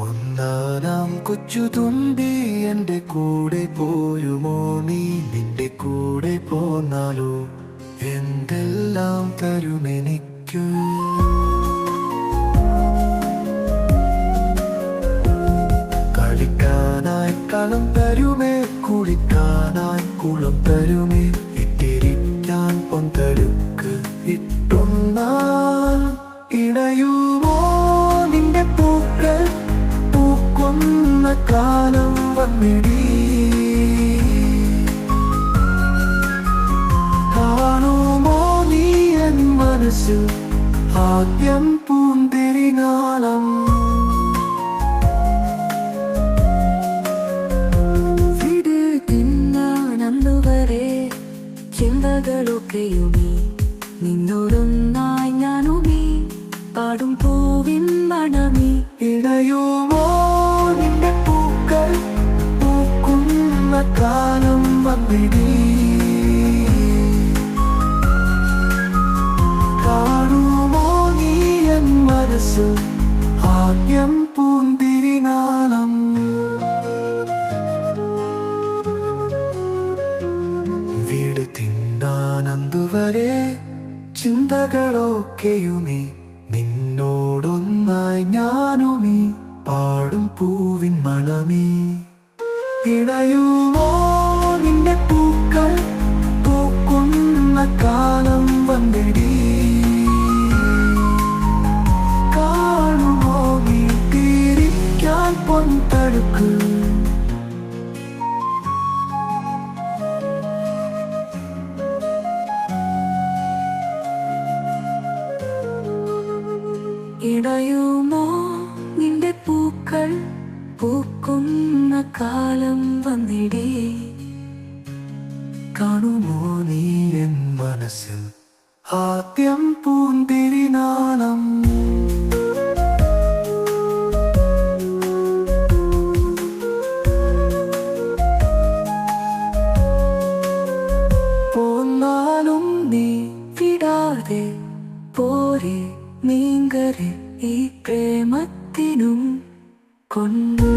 ഒന്നാനാം കൊച്ചു തുമ്പി എന്റെ കൂടെ പോരുമോ? നീ നിന്റെ കൂടെ പോന്നാലോ? എന്തെല്ലാം തരുമെനിക്ക് കളിക്കാനായി കളം തരുമേ കുളിക്കാനായി കുളം തരുമേ ഇട്ടിരിക്കാൻ ഇട്ടൊന്നാൽ ഇണയുമോ നിന്റെ പൂക്കൾ? പൂക്കുന്ന കാലം വന്നിടി. കാണുമോ നീ എൻ മനസ്സിൽ? ആദ്യം ചിന്തകളൊക്കെയുമീ നിന്നോടൊന്നായി ഞാനുമീ. പാടും പൂവിൻ മണമീ. ഇടയുമോ നിന്റെ പൂക്കൾ? പൂക്കുന്ന കാലം വന്നിടി. കാണുമോ നീ എൻ മനസ്സ്? ആദ്യം തിന്നാനന്തുവരെ ചിന്തകളൊക്കെയുമേ. നിന്നോടൊന്നായി ഞാനുമീ. പാടും പൂവിൻ മണമേ. ഇണയുമോ നിന്റെ പൂക്കൾ? പൂക്കുന്ന കാലം വന്നിടി. കാണുമോ നീ? തിരിക്കാൻ ഇടയുമോ? നിന്റെ പൂക്കൾ പൂക്കുന്ന കാലം വന്നിടേ. കാണുമോ നീ എൻ മനസ്സിൽ ആദ്യം പൂന്തിരിനാളം പോന്നാലും നീ വിടാതെ പോരേ. നീങ്കരെ ഈ പ്രേമത്തിനും കൊണ്ടു